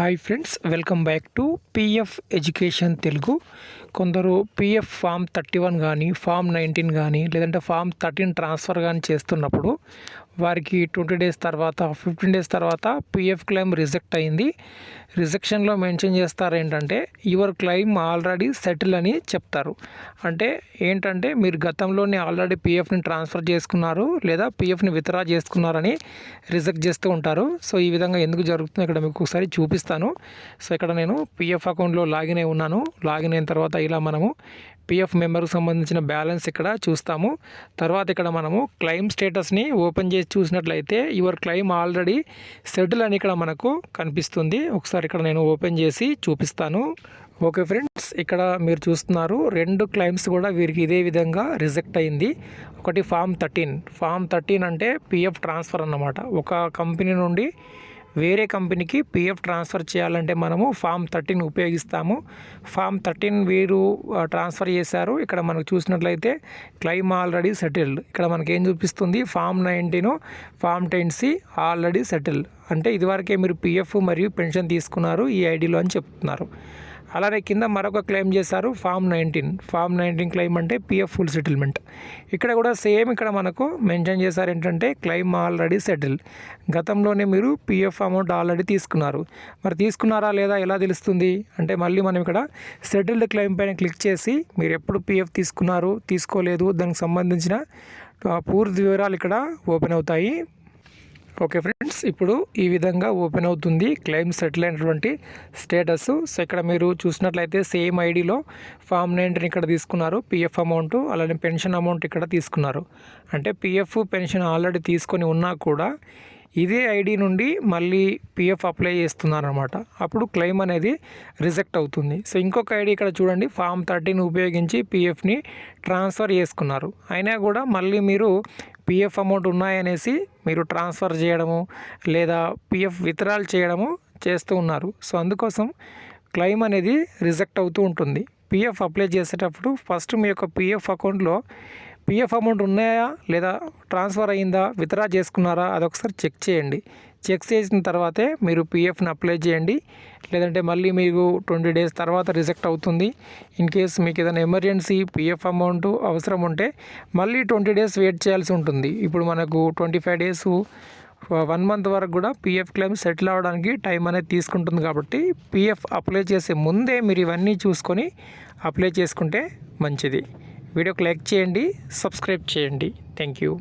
Hi friends welcome back to PF education Telugu. కొందరు PF form thirty one కానీ form nineteen కానీ లేదంటే form thirteen transfer కానీ చేస్తున్నప్పుడు వారికి ట్వంటీ డేస్ తర్వాత ఫిఫ్టీన్ డేస్ తర్వాత పిఎఫ్ క్లెయిమ్ రిజెక్ట్ అయింది. రిజెక్షన్లో మెన్షన్ చేస్తారు ఏంటంటే యువర్ క్లెయిమ్ ఆల్రెడీ సెటిల్ అని చెప్తారు. అంటే ఏంటంటే మీరు గతంలోనే ఆల్రెడీ పిఎఫ్ని ట్రాన్స్ఫర్ చేసుకున్నారు లేదా పిఎఫ్ని విత్డ్రా చేసుకున్నారని రిజెక్ట్ చేస్తూ ఉంటారు. సో ఈ విధంగా ఎందుకు జరుగుతుందో ఇక్కడ మీకు ఒకసారి చూపిస్తాను. సో ఇక్కడ నేను పిఎఫ్ అకౌంట్లో లాగిన్ అయి ఉన్నాను. లాగిన్ అయిన తర్వాత ఇలా మనము పిఎఫ్ మెంబర్కి సంబంధించిన బ్యాలెన్స్ ఇక్కడ చూస్తాము. తర్వాత ఇక్కడ మనము క్లెయిమ్ స్టేటస్ని ఓపెన్ చేసి చూసినట్లయితే యువర్ క్లెయిమ్ ఆల్రెడీ సెటిల్ అని ఇక్కడ మనకు కనిపిస్తుంది. ఒకసారి ఇక్కడ నేను ఓపెన్ చేసి చూపిస్తాను. ఓకే ఫ్రెండ్స్ ఇక్కడ మీరు చూస్తున్నారు రెండు క్లైమ్స్ కూడా వీరికి ఇదే విధంగా రిజెక్ట్ అయింది. ఒకటి ఫామ్ థర్టీన్. ఫామ్ థర్టీన్ అంటే పిఎఫ్ ట్రాన్స్ఫర్ అన్నమాట. ఒక కంపెనీ నుండి వేరే కంపెనీకి పిఎఫ్ ట్రాన్స్ఫర్ చేయాలంటే మనము ఫామ్ థర్టీన్ ఉపయోగిస్తాము. ఫామ్ థర్టీన్ వీరు ట్రాన్స్ఫర్ చేశారు. ఇక్కడ మనకు చూసినట్లయితే క్లైమ్ ఆల్రెడీ సెటిల్డ్. ఇక్కడ మనకి ఏం చూపిస్తుంది? Form nineteen form ten C already settled. అంటే ఇదివరకే మీరు పిఎఫ్ మరియు పెన్షన్ తీసుకున్నారు ఈ ఐడిలో అని చెప్తున్నారు. అలానే కింద మరొక క్లెయిమ్ చేశారు form nineteen form nineteen claim అంటే పిఎఫ్ ఫుల్ సెటిల్మెంట్ ఇక్కడ కూడా సేమ్ ఇక్కడ మనకు మెన్షన్ చేశారు ఏంటంటే క్లెయిమ్ ఆల్రెడీ సెటిల్ గతంలోనే మీరు పిఎఫ్ అమౌంట్ ఆల్రెడీ తీసుకున్నారు. మరి తీసుకున్నారా లేదా ఎలా తెలుస్తుంది? అంటే మళ్ళీ మనం ఇక్కడ సెటిల్డ్ క్లెయిమ్ పైన క్లిక్ చేసి మీరు ఎప్పుడు పిఎఫ్ తీసుకున్నారు తీసుకోలేదు దానికి సంబంధించిన పూర్తి వివరాలు ఇక్కడ ఓపెన్ అవుతాయి. ఓకే ఫ్రెండ్స్ ఇప్పుడు ఈ విధంగా ఓపెన్ అవుతుంది క్లెయిమ్ సెటిల్ అయినటువంటి స్టేటస్. సో ఇక్కడ మీరు చూసినట్లయితే సేమ్ ఐడిలో ఫామ్ నైన్టీన్ ఇక్కడ తీసుకున్నారు పిఎఫ్ అమౌంట్ అలానే పెన్షన్ అమౌంట్ ఇక్కడ తీసుకున్నారు. అంటే పిఎఫ్ పెన్షన్ ఆల్రెడీ తీసుకొని ఉన్నా కూడా ఇదే ఐడి నుండి మళ్ళీ పిఎఫ్ అప్లై చేస్తున్నారనమాట అప్పుడు క్లెయిమ్ అనేది రిజెక్ట్ అవుతుంది. సో ఇంకొక ఐడి ఇక్కడ చూడండి ఫామ్ థర్టీని ఉపయోగించి పిఎఫ్ని ట్రాన్స్ఫర్ చేసుకున్నారు. అయినా కూడా మళ్ళీ మీరు పిఎఫ్ అమౌంట్ ఉన్నాయనేసి మీరు ట్రాన్స్ఫర్ చేయడము లేదా పిఎఫ్ విత్డ్రాల్ చేయడము చేస్తూ ఉన్నారు. సో అందుకోసం క్లెయిమ్ అనేది రిజెక్ట్ అవుతూ ఉంటుంది. పిఎఫ్ అప్లై చేసేటప్పుడు ఫస్ట్ మీ యొక్క పిఎఫ్ అకౌంట్లో పిఎఫ్ అమౌంట్ ఉన్నాయా లేదా ట్రాన్స్ఫర్ అయ్యిందా విత్డ్రా చేసుకున్నారా అదొకసారి చెక్ చేయండి. చెక్ చేసిన తర్వాతే మీరు పిఎఫ్ని అప్లై చేయండి. లేదంటే మళ్ళీ మీకు ట్వంటీ డేస్ తర్వాత రిజెక్ట్ అవుతుంది. ఇన్ కేస్ మీకు ఏదైనా ఎమర్జెన్సీ పిఎఫ్ అమౌంట్ అవసరం ఉంటే మళ్ళీ ట్వంటీ డేస్ వెయిట్ చేయాల్సి ఉంటుంది. ఇప్పుడు మనకు twenty five days one month వరకు కూడా పిఎఫ్ క్లెయిమ్ సెటిల్ అవ్వడానికి టైం అనేది తీసుకుంటుంది కాబట్టి పిఎఫ్ అప్లై చేసే ముందే మీరు ఇవన్నీ చూసుకొని అప్లై చేసుకుంటే మంచిది. వీడియోకి లైక్ చేయండి సబ్స్క్రైబ్ చేయండి. Thank you.